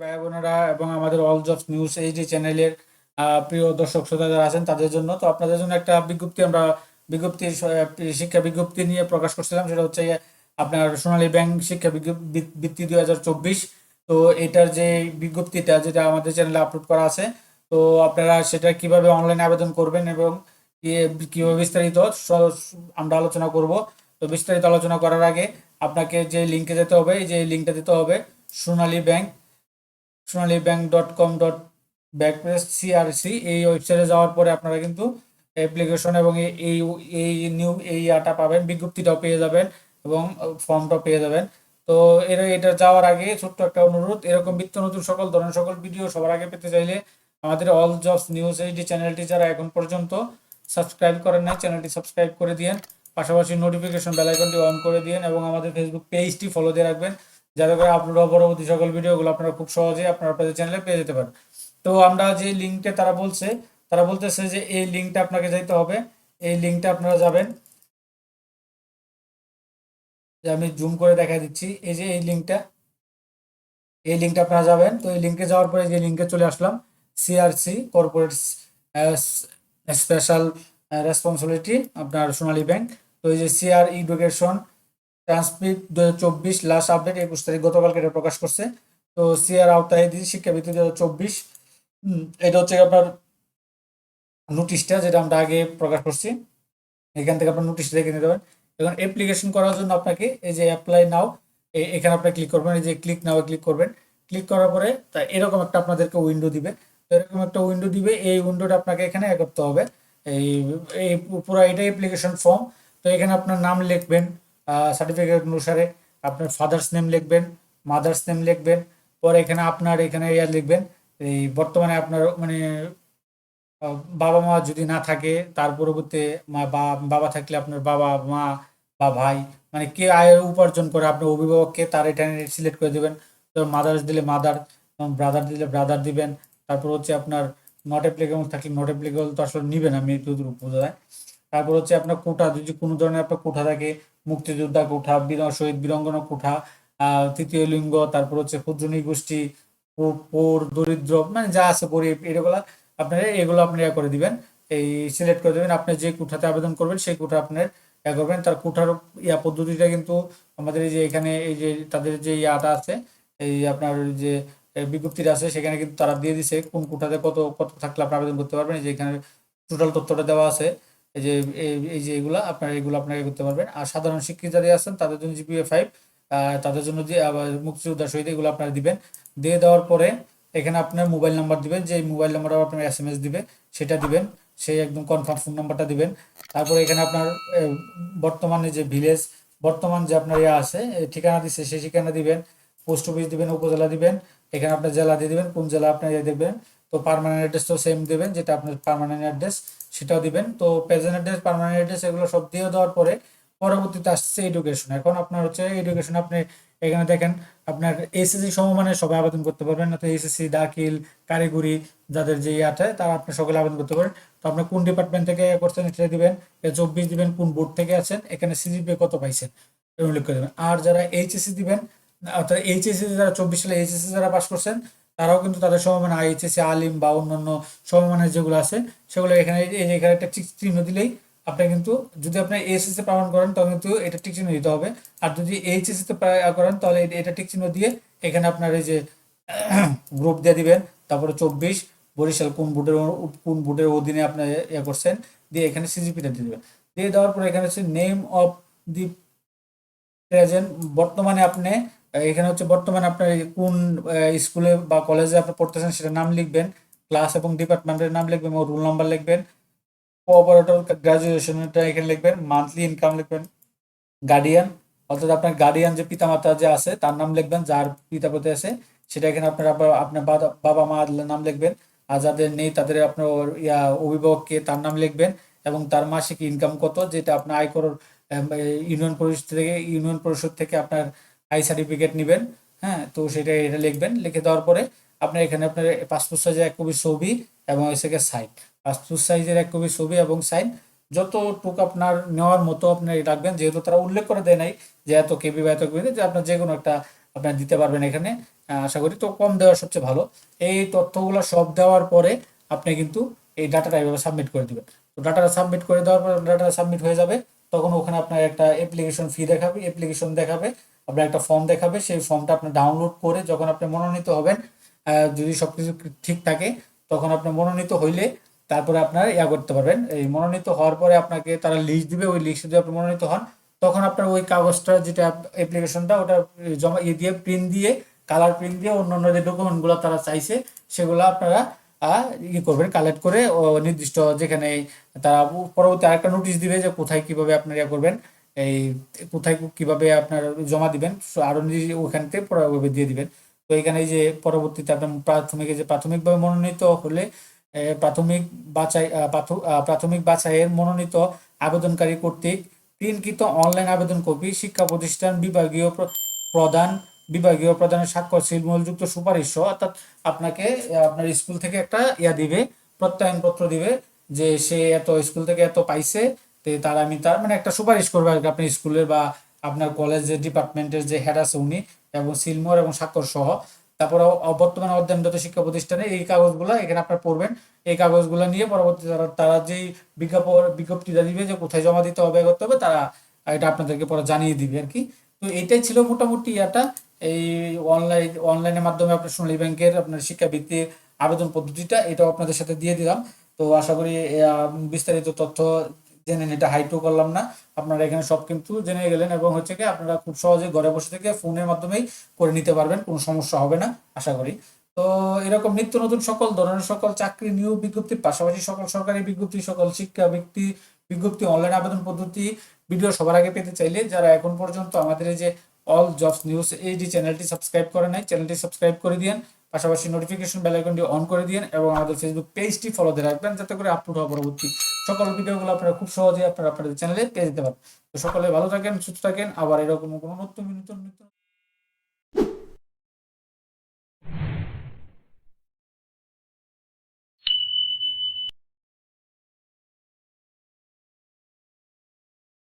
ভাই বোনেরা এবং আমাদের অল জবস নিউজ এইচডি চ্যানেলের প্রিয় দর্শক শ্রোতা যারা আছেন, তাদের জন্য তো আপনাদের জন্য একটা বিজ্ঞপ্তি আমরা বিজ্ঞপ্তি শিক্ষা বিজ্ঞপ্তি নিয়ে প্রকাশ করছিলাম। সেটা হচ্ছে আপনার সোনালী ব্যাংক শিক্ষা বৃত্তি দুই হাজার চব্বিশ। তো এটার যে বিজ্ঞপ্তিটা যেটা আমাদের চ্যানেলে আপলোড করা আছে, তো আপনারা সেটা কীভাবে অনলাইনে আবেদন করবেন এবং কীভাবে বিস্তারিত আমরা আলোচনা করব। তো বিস্তারিত আলোচনা করার আগে আপনাকে যে লিঙ্কে যেতে হবে যে লিঙ্কটা দিতে হবে Sonali bank Sonali bank dot com dot ব্যাকপ্রেস CRC এই ওয়েবসাইটে যাওয়ার পরে আপনারা কিন্তু অ্যাপ্লিকেশন এবং এই এই নিউ এই ইয়াটা পাবেন, বিজ্ঞপ্তিটাও পেয়ে যাবেন এবং ফর্মটাও পেয়ে যাবেন। তো এর, এটা যাওয়ার আগে ছোট্ট একটা অনুরোধ, এরকম নিত্য নতুন সকল ধরনের সকল ভিডিও সবার আগে পেতে চাইলে আমাদের অল জবস নিউজ এইচডি চ্যানেলটি যারা এখন পর্যন্ত সাবস্ক্রাইব করেন নাই চ্যানেলটি সাবস্ক্রাইব করে দিয়েন। পাশাপাশি নোটিফিকেশন বেল আইকনটি অন করে দিয়েন এবং আমাদের ফেসবুক পেজটি ফলো দিয়ে রাখবেন। যাতে করে আপলোড হওয়া পরবর্তী সকল ভিডিওগুলো আপনারা খুব সহজেই আপনারা আপনাদের চ্যানেলে পেয়ে যেতে পারেন। তো আমরা যে লিঙ্কটা তারা বলছে, তারা বলতেছে যে এই লিঙ্কটা আপনাকে যাইতে হবে। এই লিঙ্কটা আপনারা যাবেন। যে আমি জুম করে দেখা দিচ্ছি, এই যে এই লিঙ্কটা এই লিঙ্কটা আপনারা যাবেন। তো এই লিঙ্কে যাওয়ার পরে যে লিঙ্কে চলে আসলাম সিআরসি কর্পোরেট স্পেশাল রেসপন্সিবিলিটি আপনার সোনালী ব্যাংক তো এই যে সিআর এডুকেশন ট্রান্সপিট দু হাজার চব্বিশ লাস্ট আপডেট একুশ তারিখ গতকালকে এটা প্রকাশ করছে। তো সিআর আওতায় দিদি শিক্ষাবৃত্তি দু হাজার চব্বিশ। এটা হচ্ছে আপনার নোটিশটা যেটা আমরা আগে প্রকাশ করছি। এখান থেকে আপনার নোটিশ দেখে নিতে পারেন। এখন অ্যাপ্লিকেশন করার জন্য আপনাকে এই যে অ্যাপ্লাই নাও এখানে আপনি ক্লিক করবেন, এই যে ক্লিক নাও ক্লিক করবেন। ক্লিক করার পরে তা এরকম একটা আপনাদেরকে উইন্ডো দিবে। তো এরকম একটা উইন্ডো দিবে। এই উইন্ডোটা আপনাকে এখানে করতে হবে। এই এই পুরো এটা অ্যাপ্লিকেশন ফর্ম তো এখানে আপনার নাম লিখবেন। সার্টিফিকেট অনুসারে আপনার ফাদার্স নেম লিখবেন মাদার্স নেম লিখবেন, পরে এখানে আপনার এখানে ইয়ার লিখবেন, এই বর্তমানে আপনার মানে বাবা মা যদি না থাকে, তার পরবর্তী মা বাবা থাকলে আপনার বাবা, মা বা ভাই মানে কে আয় উপার্জন করে আপনার অভিভাবককে তার এটা সিলেক্ট করে দেবেন। তো মাদার্স দিলে মাদার ব্রাদার দিলে ব্রাদার দিবেন। তারপর হচ্ছে আপনার নট অ্যাপ্লিকেবল থাকলে নট অ্যাপ্লিকেবল তো আসলে নিবেন আমি যতটুকু বোঝা যায় তারপর হচ্ছে আপনার কোঠা যদি কোনো ধরনের আপনার কোঠা থাকে মুক্তিযোদ্ধা কোঠা বীর শহীদ বীরঙ্গনা কোঠা তৃতীয় লিঙ্গ, তারপর হচ্ছে ক্ষুদ্র নৃগোষ্ঠী পো- পোর, দরিদ্র মানে যা আছে গরিব, এগুলা আপনারা, এগুলো আপনি ইয়া করে দিবেন। এই সিলেক্ট করে দেবেন। আপনি যে কোঠাতে আবেদন করবেন, সেই কোঠা আপনার ইয়া করবেন। তার কোঠার ইয়া পদ্ধতিটা কিন্তু আমাদের এই যে এখানে, এই যে তাদের যে ইয়াটা আছে, এই আপনার যে বিজ্ঞপ্তিটা আছে, সেখানে কিন্তু তারা দিয়ে দিছে কোন কোঠাতে কত কত থাকলে আপনি আবেদন করতে পারবেন। যে এখানে টোটাল তথ্যটা দেওয়া আছে। এই যে, এই- যে এগুলা, আপনার এগুলো আপনাকে করতে পারবেন। আর সাধারণ শিক্ষিত যারা আছেন, তাদের জন্য জিপিএ ফাইভ তাদের জন্য যে মুক্তিযোদ্ধা শহীদ এগুলো আপনারা দিবেন। দিয়ে দেওয়ার পরে এখানে আপনার মোবাইল নাম্বার দিবেন যে মোবাইল নাম্বারটা আপনার এস এম এস দিবে, সেটা দিবেন। সেই একদম কনফার্ম ফোন নাম্বারটা দিবেন। তারপরে এখানে আপনার বর্তমানে যে ভিলেজ বর্তমান যে আপনার ইয়ে আছে ঠিকানা দিচ্ছে সেই ঠিকানা দিবেন। পোস্ট অফিস দিবেন, উপজেলা দিবেন। এখানে আপনার জেলা দিয়ে দিবেন, কোন জেলা আপনার ইয়ে দেবেন। তো পার্মানেন্ট অ্যাড্রেস তো সেম দেবেন, যেটা আপনার পার্মানেন্ট অ্যাড্রেস সেটাও দিবেন। তো প্রেজেন্ট অ্যাড্রেস পার্মানেন্ট অ্যাড্রেস এগুলো সব দিয়ে দেওয়ার পরে পরবর্তীতে আসছে এডুকেশন এখন আপনার হচ্ছে এডুকেশন আপনি এখানে দেখেন, আপনার এসএসসি সমমানের সবাই আবেদন করতে পারবেন না তো এসএসসি দাখিল, কারিগরি যাদের যে ইয়াটা তারা আপনি সকলে আবেদন করতে পারেন তো আপনি কোন ডিপার্টমেন্ট থেকে ইয়ে করছেন এটা দিবেন চব্বিশ দিবেন, কোন বোর্ড থেকে আছেন, এখানে সিজিপিএ কত পাইছেন উল্লেখ করে দেবেন। আর যারা এইচএসসি দিবেন, অর্থাৎ এইচএসসি যারা চব্বিশ সালে এইচএসসি যারা পাস করছেন তারাও কিন্তু তাদের সমমান এইচএসসি আলিম বা অন্যান্য সমমানের যেগুলো আছে, সেগুলো এখানে, এই এখানে একটা টিক চিহ্ন দিলেই আপনি কিন্তু, যদি আপনি এসএসসি প্রমাণ করেন, তখন কিন্তু এটা টিক চিহ্ন দিতে হবে। আর যদি এইচএসসি তে প্রায় করেন, তাহলে এটা- টিক চিহ্ন দিয়ে এখানে আপনার এই যে গ্রুপ দিয়ে দিবেন। তারপরে চব্বিশ, বরিশাল কোন বোর্ডের কোন বোর্ডের অধীনে আপনি ইয়ে করছেন, দিয়ে এখানে সিজিপিটা দিয়ে দেবেন। দিয়ে দেওয়ার পরে এখানে হচ্ছে নেম অফ দি প্রেজেন্ট বর্তমানে আপনি এখানে হচ্ছে বর্তমানে আপনার কোন স্কুলে বা কলেজে আপনি পড়তেছেন সেটা নাম লিখবেন, ক্লাস এবং ডিপার্টমেন্টের নাম লিখবেন এবং রোল নাম্বার লিখবেন, কোঅপারেটর গ্রাজুয়েশনটা এখানে লিখবেন, মান্থলি ইনকাম লিখবেন, গার্ডিয়ান, অর্থাৎ আপনার গার্ডিয়ান যে পিতামাতা যে আছে, তার নাম লিখবেন, যার পিতাপতি আছে, সেটা এখানে আপনার আপনার বাবা মা নাম লিখবেন, আর যাদের নেই তাদের আপনার ইয়া অভিভাবককে তার নাম লিখবেন, এবং তার মাসিক ইনকাম কত, যেটা আপনার আয়কর ইউনিয়ন পরিষদ থেকে, ইউনিয়ন পরিষদ থেকে আপনার আই সার্টিফিকেট নেবেন হ্যাঁ তো সেটা এটা লিখবেন, লিখে দেওয়ার পরে আপনার এখানে আপনার পাসপোর্ট সাইজের এক কপি ছবি এবং হচ্ছে সাইন পাসপোর্ট সাইজের এক কপি ছবি এবং সাইন যতটুকু আপনার নেওয়ার মতো আপনি রাখবেন, যেহেতু তারা উল্লেখ করে দেয় নাই যে এত কেবি বা এত কেবি যে আপনার যে কোনো একটা আপনার দিতে পারবেন এখানে। আশা করি তো কম দেওয়া সবচেয়ে ভালো। এই তথ্যগুলো সব দেওয়ার পরে আপনি কিন্তু এই ডাটাটা এইভাবে সাবমিট করে দিবেন। তো ডাটাটা সাবমিট করে দেওয়ার পর ডাটাটা সাবমিট হয়ে যাবে, তখন ওখানে আপনার একটা অ্যাপ্লিকেশন ফি দেখাবে অ্যাপ্লিকেশন দেখাবে আপনার একটা ফর্ম দেখাবে, সেই ফর্মটা আপনি ডাউনলোড করে যখন আপনি মনোনীত হবেন যদি সবকিছু ঠিক থাকে, তখন আপনি মনোনীত হইলে তারপরে আপনার ইয়া করতে পারবেন। এই মনোনীত হওয়ার পরে আপনাকে তারা লিস্ট দিবে, ওই লিস্টে যদি আপনি মনোনীত হন, তখন আপনার ওই কাগজটা যেটা অ্যাপ্লিকেশনটা ওটা জমা ইয়ে দিয়ে প্রিন্ট দিয়ে কালার প্রিন্ট দিয়ে অন্য অন্য যে ডকুমেন্টগুলো তারা চাইছে, সেগুলো আপনারা ইয়ে করবেন কালেক্ট করে নির্দিষ্ট যেখানে তারা পরবর্তী আরেকটা নোটিশ দিবে যে কোথায় কীভাবে আপনার ইয়া করবেন। এই কোথায় কীভাবে আপনার জমা দিবেন আরও নিজে ওখান থেকে দিয়ে দিবেন। তো এখানে যে পরবর্তীতে আপনার প্রাথমিক যে প্রাথমিকভাবে মনোনীত হলে প্রাথমিক বাছাই প্রাথমিক বাছাইয়ের মনোনীত আবেদনকারী কর্তৃক প্রিন্টকৃত অনলাইন আবেদন কপি, শিক্ষা প্রতিষ্ঠান, বিভাগীয় প্র- প্রদান বিভাগীয় প্রধানের স্বাক্ষর সিলমূলযুক্ত সুপারিশ অর্থাৎ আপনাকে আপনার স্কুল থেকে একটা ইয়া দিবে, প্রত্যয়নপত্র দিবে যে সে এত স্কুল থেকে এত পাইছে তে তার আমি তার মানে একটা সুপারিশ করব আর কি আপনার স্কুলের বা আপনার কলেজের ডিপার্টমেন্টের যে হেড আছে উনি এবং সিলমোর এবং স্বাক্ষর সহ। তারপরে বর্তমানে অধ্যয়নরত শিক্ষা প্রতিষ্ঠানে এই কাগজগুলো এখানে আপনার পড়বেন। এই কাগজগুলো নিয়ে পরবর্তী তারা তারা যেই বিজ্ঞাপন বিজ্ঞপ্তিটা দিবে যে কোথায় জমা দিতে হবে করতে হবে, তারা এটা আপনাদেরকে পরে জানিয়ে দিবে আর কি। তো এটাই ছিল মোটামুটি ইয়াটা। এই অনলাইন অনলাইনের মাধ্যমে আপনার সোনালী ব্যাংকের আপনার শিক্ষাবৃত্তির আবেদন পদ্ধতিটা এটাও আপনাদের সাথে দিয়ে দিলাম। তো আশা করি বিস্তারিত তথ্য জেনে এটা হাইটও করলাম না। আপনারা এখানে সব কিন্তু জেনে গেলেন এবং হচ্ছে কি আপনারা খুব সহজে ঘরে বসে থেকে ফোনের মাধ্যমেই করে নিতে পারবেন, কোনো সমস্যা হবে না, আশা করি। তো এরকম নিত্য নতুন সকল ধরনের সকল চাকরি, নিয়োগ বিজ্ঞপ্তির পাশাপাশি সকল সরকারি বিজ্ঞপ্তি, সকল শিক্ষা ব্যক্তি বিজ্ঞপ্তি অনলাইন আবেদন পদ্ধতি ভিডিও সবার আগে পেতে চাইলে যারা এখন পর্যন্ত আমাদের এই যে অল জবস নিউজ এই যে চ্যানেলটি সাবস্ক্রাইব করে নাই চ্যানেলটি সাবস্ক্রাইব করে দিন পাশাপাশি নোটিফিকেশন বেল আইকনটি অন করে দিন এবং আমাদের ফেসবুক পেজটি ফলো দিয়ে রাখবেন, যাতে করে আপলোড হওয়া পরবর্তী সকল ভিডিওগুলো আপনারা খুব সহজে আপনারা আপনাদের চ্যানেলে পেয়ে যেতে পারেন তো সকলে ভালো থাকেন, সুস্থ থাকেন, আবার এরকম কোনো নতুন নতুন